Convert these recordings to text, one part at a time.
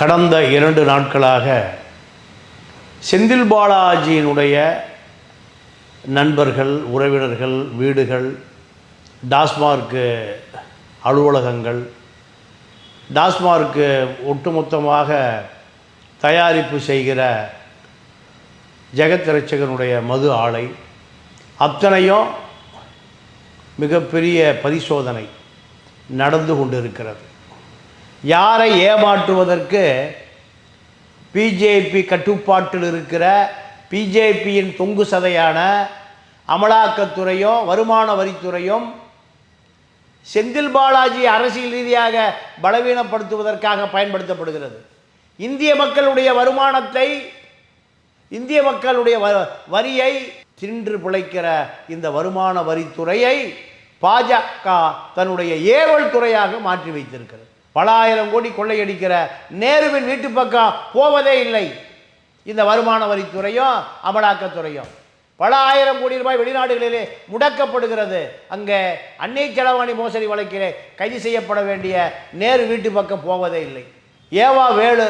கடந்த இரண்டு நாட்களாக செந்தில் பாலாஜியினுடைய நண்பர்கள் உறவினர்கள் வீடுகள் டாஸ்மார்க்கு அலுவலகங்கள் டாஸ்மார்க்கு ஒட்டுமொத்தமாக தயாரிப்பு செய்கிற ஜெகத் ரட்சகனுடைய மது ஆலை அத்தனையும் மிகப்பெரிய பரிசோதனை நடந்து கொண்டிருக்கிறது. யாரை ஏமாற்றுவதற்கு பிஜேபி கட்டுப்பாட்டில் இருக்கிற பிஜேபியின் தொங்கு சதையான அமலாக்கத்துறையும் வருமான வரித்துறையும் செந்தில் பாலாஜி அரசியல் ரீதியாக பலவீனப்படுத்துவதற்காக பயன்படுத்தப்படுகிறது. இந்திய மக்களுடைய வருமானத்தை இந்திய மக்களுடைய வ- வரியை தின்று பிழைக்கிற இந்த வருமான வரித்துறையை பாஜக தன்னுடைய ஏவல் துறையாக மாற்றி வைத்திருக்கிறது. பல ஆயிரம் கோடி கொள்ளையடிக்கிற நேருவின் வீட்டு பக்கம் போவதே இல்லை. இந்த வருமான வரித்துறையும் அமலாக்கத்துறையும் பல ஆயிரம் கோடி ரூபாய் வெளிநாடுகளிலே முடக்கப்படுகிறது. அங்கே அன்னை செலவாணி மோசடி வழக்கிலே கைது செய்யப்பட வேண்டிய நேரு வீட்டு பக்கம் போவதே இல்லை. ஏவா வேலு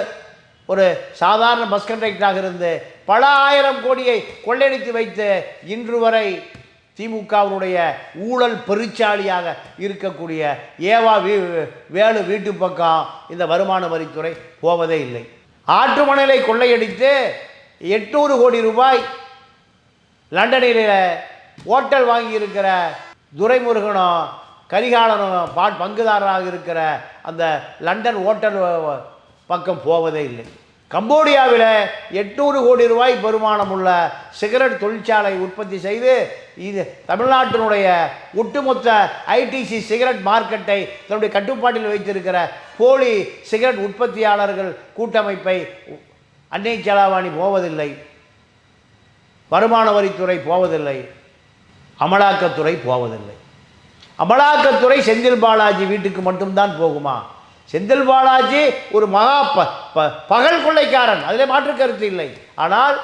ஒரு சாதாரண பஸ் கண்டக்டராக இருந்து பல ஆயிரம் கோடியை கொள்ளையடித்து வைத்து இன்று வரை திமுகவினுடைய ஊழல் பெருச்சாளியாக இருக்கக்கூடிய ஏவா வீ வேலு வீட்டு பக்கம் இந்த வருமான வரித்துறை போவதே இல்லை. ஆற்று மணலை கொள்ளையடித்து எட்நூறு கோடி ரூபாய் லண்டனில் ஓட்டல் வாங்கியிருக்கிற துரைமுருகனும் கரிகாலனும் பா பங்குதாரராக இருக்கிற அந்த லண்டன் ஓட்டல் பக்கம் போவதே இல்லை. கம்போடியாவில் எட்நூறு கோடி ரூபாய் வருமானம் உள்ள சிகரெட் தொழிற்சாலை உற்பத்தி செய்து இது தமிழ்நாட்டினுடைய ஒட்டுமொத்த ஐடிசி சிகரெட் மார்க்கெட்டை தன்னுடைய கட்டுப்பாட்டில் வைத்திருக்கிற போலி சிகரெட் உற்பத்தியாளர்கள் கூட்டமைப்பை அன்னை செலாவாணி போவதில்லை. வருமான வரித்துறை போவதில்லை. அமலாக்கத்துறை போவதில்லை. அமலாக்கத்துறை செந்தில் பாலாஜி வீட்டுக்கு மட்டும்தான் போகுமா? செந்தில் பாலாஜி ஒரு மகா ப ப- பகல் கொள்ளைக்காரன். அதில் மாற்று கருத்து இல்லை. ஆனால்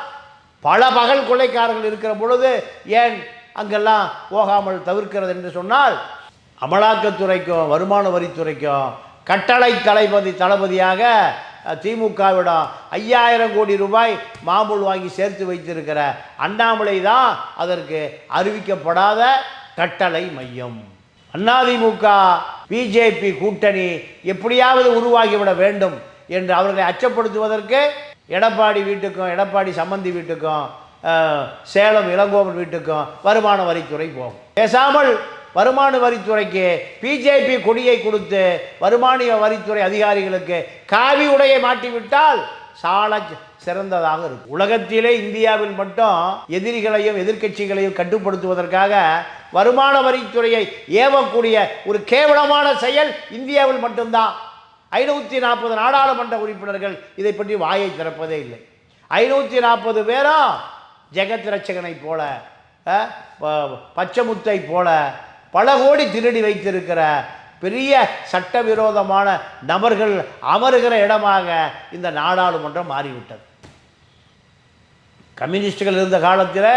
பல பகல் கொள்ளைக்காரர்கள் இருக்கிற பொழுது ஏன் அங்கெல்லாம் போகாமல் தவிர்க்கிறது என்று சொன்னால் அமலாக்கத்துறைக்கும் வருமான வரித்துறைக்கும் கட்டளை தளபதி தளபதியாக திமுகவிடம் ஐயாயிரம் கோடி ரூபாய் மாமூல் வாங்கி சேர்த்து வைத்திருக்கிற அண்ணாமலை தான் அதற்கு அறிவிக்கப்படாத கட்டளை மையம். அதிமுக பிஜேபி கூட்டணி எப்படியாவது உருவாகிவிட வேண்டும் என்று அவர்களை அச்சப்படுத்துவதற்கு எடப்பாடி வீட்டுக்கும் எடப்பாடி சம்பந்தி வீட்டுக்கும் சேலம் இளங்கோவன் வீட்டுக்கும் வருமான வரித்துறை போகும். பேசாமல் வருமான வரித்துறைக்கு பிஜேபி கொடியை கொடுத்து வருமான வரித்துறை அதிகாரிகளுக்கு காவி உடையை மாட்டிவிட்டால் சால சிறந்ததாக இருக்கும். உலகத்திலே இந்தியாவில் மட்டும் எதிரிகளையும் எதிர்க்கட்சிகளையும் கட்டுப்படுத்துவதற்காக வருமான வரித்துறையை ஏவக்கூடிய ஒரு கேவலமான செயல் இந்தியாவில் மட்டும்தான். ஐநூற்றி நாற்பது நாடாளுமன்ற உறுப்பினர்கள் இதை பற்றி வாயை திறப்பதே இல்லை. ஐநூற்றி நாற்பது பேரும் ஜெகத் ரட்சகனை போல பச்சமுத்தை பச்சைமுத்தை போல பல கோடி திருடி வைத்திருக்கிற பெரிய சட்டவிரோதமான நபர்கள் அமருகிற இடமாக இந்த நாடாளுமன்றம் மாறிவிட்டது. கம்யூனிஸ்டுகள் இருந்த காலத்தில்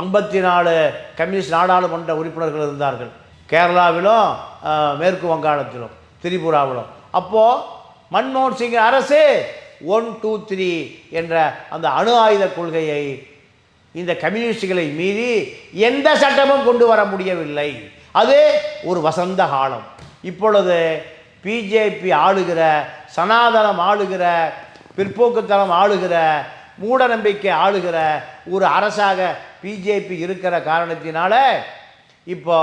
ஐம்பத்தி நாலு கம்யூனிஸ்ட் நாடாளுமன்ற உறுப்பினர்கள் இருந்தார்கள். கேரளாவிலும் மேற்கு வங்காளத்திலும் திரிபுராவிலும். அப்போது மன்மோகன் சிங் அரசு ஒன் டூ த்ரீ என்ற அந்த அணு ஆயுத கொள்கையை இந்த கம்யூனிஸ்டுகளை மீறி எந்த சட்டமும் கொண்டு வர முடியவில்லை. அது ஒரு வசந்த காலம். இப்பொழுது பிஜேபி ஆளுகிற சனாதனம் ஆளுகிற பிற்போக்குத்தனம் ஆளுகிற மூட நம்பிக்கை ஆளுகிற ஒரு அரசாக பிஜேபி இருக்கிற காரணத்தினால இப்போ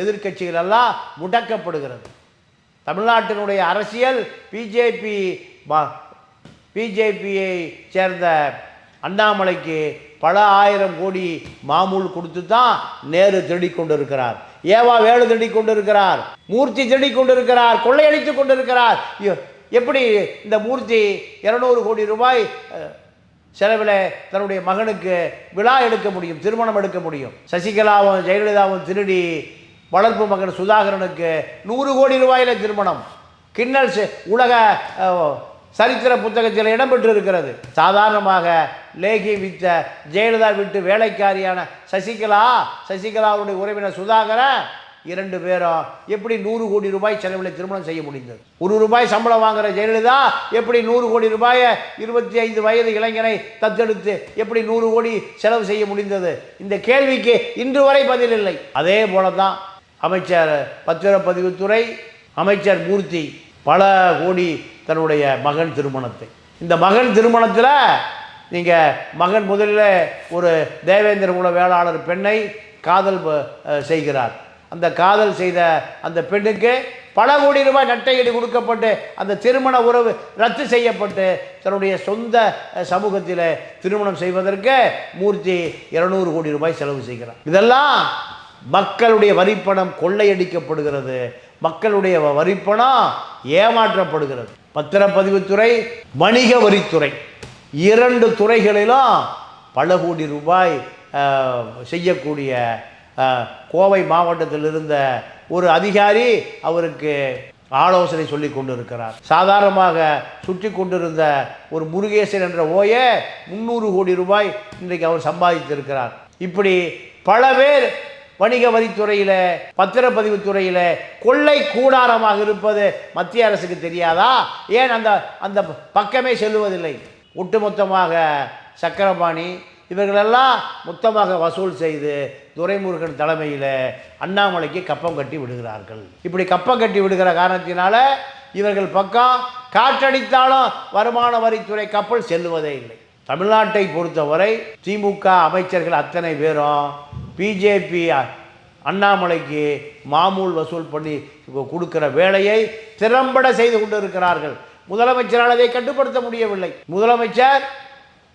எதிர்க்கட்சிகள் எல்லாம் முடக்கப்படுகிறது. தமிழ்நாட்டினுடைய அரசியல் பிஜேபி பிஜேபியை சேர்ந்த அண்ணாமலைக்கு பல ஆயிரம் கோடி மாமூல் கொடுத்து தான் நேரு திருடிக் கொண்டிருக்கிறார். ஏவா வேலு திருடிக் கொண்டிருக்கிறார். மூர்த்தி திருடிக் கொண்டிருக்கிறார். கொள்ளையடித்து கொண்டிருக்கிறார். எப்படி இந்த மூர்த்தி இரநூறு கோடி ரூபாய் செலவில் தன்னுடைய மகனுக்கு விழா எடுக்க முடியும் திருமணம் எடுக்க முடியும். சசிகலாவும் ஜெயலலிதாவும் திருடி வளர்ப்பு மகன் சுதாகரனுக்கு நூறு கோடி ரூபாயில திருமணம். கிண்ணல் உலக சரித்திர புத்தகத்தில் இடம்பெற்று இருக்கிறது சாதாரணமாக லேகி வித்த ஜெயலலிதா விட்டு வேலைக்காரியான சசிகலா சசிகலாவுடைய உறவினர் சுதாகரன் இரண்டு பேரும் எப்படி நூறு கோடி ரூபாய் செலவில் திருமணம் செய்ய முடிந்தது? ஒரு ரூபாய் சம்பளம் வாங்குற ஜெயலலிதா எப்படி நூறு கோடி ரூபாயை இருபத்தி ஐந்து வயது இளைஞரை தத்தெடுத்து எப்படி நூறு கோடி செலவு செய்ய முடிந்தது? இந்த கேள்விக்கு இன்று வரை பதில் இல்லை. அதே போல தான் அமைச்சர் பத்திரப்பதிவுத்துறை அமைச்சர் மூர்த்தி பல கோடி தன்னுடைய மகன் திருமணத்தை. இந்த மகன் திருமணத்தில் நீங்கள் மகன் முதலில் ஒரு தேவேந்திர குல வேளாளர் பெண்ணை காதல் செய்கிறார். அந்த காதல் செய்த அந்த பெண்ணுக்கு பல கோடி ரூபாய் நட்டையீடு கொடுக்கப்பட்டு அந்த திருமண உறவு ரத்து செய்யப்பட்டு தன்னுடைய சொந்த சமூகத்தில் திருமணம் செய்வதற்கு மூர்த்தி இருநூறு கோடி ரூபாய் செலவு செய்கிறார். இதெல்லாம் மக்களுடைய வரிப்பணம் கொள்ளையடிக்கப்படுகிறது. மக்களுடைய வ- வரிப்பணம் ஏமாற்றப்படுகிறது. பத்திரப்பதிவுத்துறை வணிக வரித்துறை இரண்டு துறைகளிலும் பல கோடி ரூபாய் செய்யக்கூடிய கோவை மாவட்டத்தில் இருந்த ஒரு அதிகாரி அவருக்கு ஆலோசனை சொல்லி கொண்டிருக்கிறார். சாதாரணமாக சுற்றி கொண்டிருந்த ஒரு முருகேசன் என்ற ஓய முந்நூறு கோடி ரூபாய் இன்றைக்கு அவர் சம்பாதித்திருக்கிறார். இப்படி பல பேர் வணிக வரித்துறையில் பத்திரப்பதிவு துறையில் கொள்ளை கூடாரமாக இருப்பது மத்திய அரசுக்கு தெரியாதா? ஏன் அந்த அந்த பக்கமே செல்லுவதில்லை? ஒட்டுமொத்தமாக சக்கரபாணி இவர்களெல்லாம் மொத்தமாக வசூல் செய்து துரைமுருகன் தலைமையில் அண்ணாமலைக்கு கப்பம் கட்டி விடுகிறார்கள். இப்படி கப்பம் கட்டி விடுகிற காரணத்தினால இவர்கள் பக்கம் காற்றடித்தாலும் வருமான வரித்துறை கப்பல் செல்லுவதே இல்லை. தமிழ்நாட்டை பொறுத்தவரை திமுக அமைச்சர்கள் அத்தனை பேரும் பிஜேபி அண்ணாமலைக்கு மாமூல் வசூல் பண்ணி கொடுக்கிற வேலையை திறம்பட செய்து கொண்டிருக்கிறார்கள். முதலமைச்சரால் அதை கட்டுப்படுத்த முடியவில்லை. முதலமைச்சர்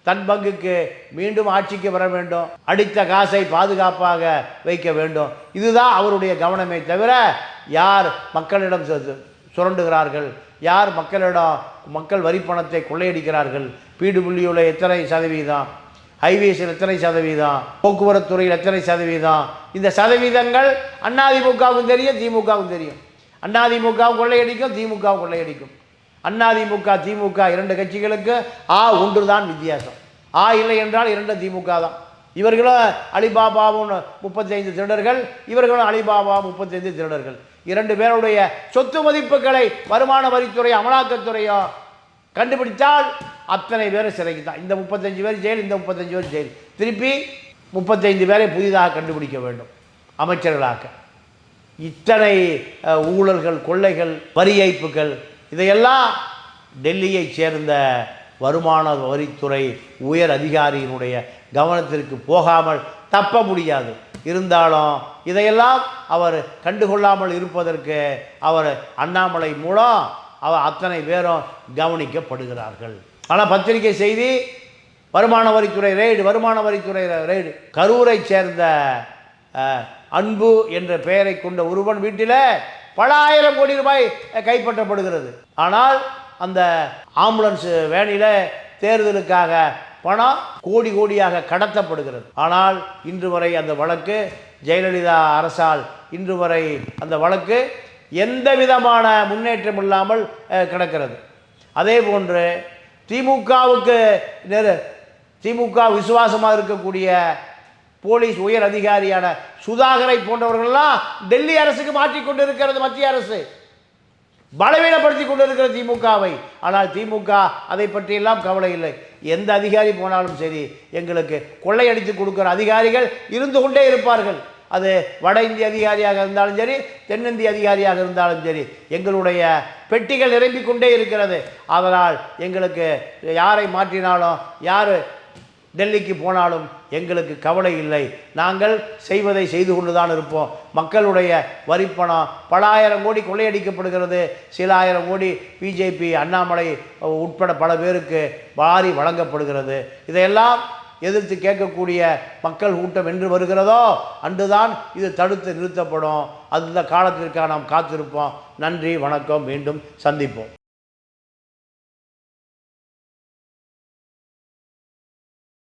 தன் பங்குக்கு மீண்டும் ஆட்சிக்கு வர வேண்டும். அடித்த காசை பாதுகாப்பாக வைக்க வேண்டும். இதுதான் அவருடைய கவனமே தவிர யார் மக்களிடம் சுரண்டுகிறார்கள் யார் மக்களிடம் மக்கள் வரிப்பணத்தை கொள்ளையடிக்கிறார்கள் பிடபிள்யூவில் எத்தனை சதவீதம் ஹைவேஸில் எத்தனை சதவீதம் போக்குவரத்து துறையில் எத்தனை சதவீதம் இந்த சதவீதங்கள் அதிமுகவுக்கும் தெரியும் திமுகவும் தெரியும். அதிமுகவும் கொள்ளையடிக்கும் திமுகவும் கொள்ளையடிக்கும். அதிமுக திமுக இரண்டு கட்சிகளுக்கு ஆ ஒன்று தான் வித்தியாசம். ஆ இல்லை என்றால் இரண்டு திமுக தான். இவர்களும் அலிபாபாவும் முப்பத்தைந்து திருடர்கள் இவர்களும் அலிபாபா முப்பத்தைந்து திருடர்கள். இரண்டு பேருடைய சொத்து மதிப்புகளை வருமான வரித்துறை அமலாக்கத்துறையோ கண்டுபிடித்தால் அத்தனை பேரை சிறைக்கு தான். இந்த முப்பத்தஞ்சு பேர் ஜெயில் இந்த முப்பத்தஞ்சு பேர் ஜெயில். திருப்பி முப்பத்தைந்து பேரை புதிதாக கண்டுபிடிக்க வேண்டும். அமைச்சர்களாக்க இத்தனை ஊழல்கள் கொள்ளைகள் வரி ஏய்ப்புகள் இதையெல்லாம் டெல்லியைச் சேர்ந்த வருமான வரித்துறை உயர் அதிகாரியினுடைய கவனத்திற்கு போகாமல் தப்ப முடியாது. இருந்தாலும் இதையெல்லாம் அவர் கண்டுகொள்ளாமல் இருப்பதற்கு அவர் அண்ணாமலை மூலம் அவர் அத்தனை பேரும் கவனிக்கப்படுகிறார்கள். ஆனால் பத்திரிகை செய்தி வருமான வரித்துறை ரெய்டு வருமான வரித்துறை ரெய்டு. கரூரை சேர்ந்த அன்பு என்ற பெயரை கொண்ட ஒருவன் வீட்டில் பல ஆயிரம் கோடி ரூபாய் கைப்பற்றப்படுகிறது. ஆனால் அந்த ஆம்புலன்ஸ் வேனில் தேர்தலுக்காக பணம் கோடி கோடியாக கடத்தப்படுகிறது. ஆனால் இன்று வரை அந்த வழக்கு ஜெயலலிதா அரசால் இன்று வரை அந்த வழக்கு எந்த விதமான முன்னேற்றம் இல்லாமல் கிடக்கிறது. அதே போன்று திமுகவுக்கு நெரு திமுக விசுவாசமாக இருக்கக்கூடிய போலீஸ் உயர் அதிகாரியான சுதாகரை போன்றவர்கள்லாம் டெல்லி அரசுக்கு மாற்றிக்கொண்டு இருக்கிறது மத்திய அரசு. பலவீனப்படுத்தி கொண்டிருக்கிற திமுகவை. ஆனால் திமுக அதை பற்றியெல்லாம் கவலை இல்லை. எந்த அதிகாரி போனாலும் சரி எங்களுக்கு கொள்ளையடித்து கொடுக்குற அதிகாரிகள் இருந்து கொண்டே இருப்பார்கள். அது வட இந்திய அதிகாரியாக இருந்தாலும் சரி தென்னிந்திய அதிகாரியாக இருந்தாலும் சரி எங்களுடைய பெட்டிகள் நிரம்பிக் கொண்டே இருக்கிறது. அதனால் எங்களுக்கு யாரை மாற்றினாலும் யார் டெல்லிக்கு போனாலும் எங்களுக்கு கவலை இல்லை. நாங்கள் செய்வதை செய்து கொண்டு தான் இருப்போம். மக்களுடைய வரிப்பணம் பல ஆயிரம் கோடி கொள்ளையடிக்கப்படுகிறது. சில ஆயிரம் கோடி பிஜேபி அண்ணாமலை உட்பட பல பேருக்கு வாரி வழங்கப்படுகிறது. இதையெல்லாம் எதிர்த்து கேட்கக்கூடிய மக்கள் கூட்டம் என்று வருகிறதோ அன்றுதான் இது தடுத்து நிறுத்தப்படும். அந்த காலத்திற்காக நாம் காத்திருப்போம். நன்றி வணக்கம். மீண்டும் சந்திப்போம்.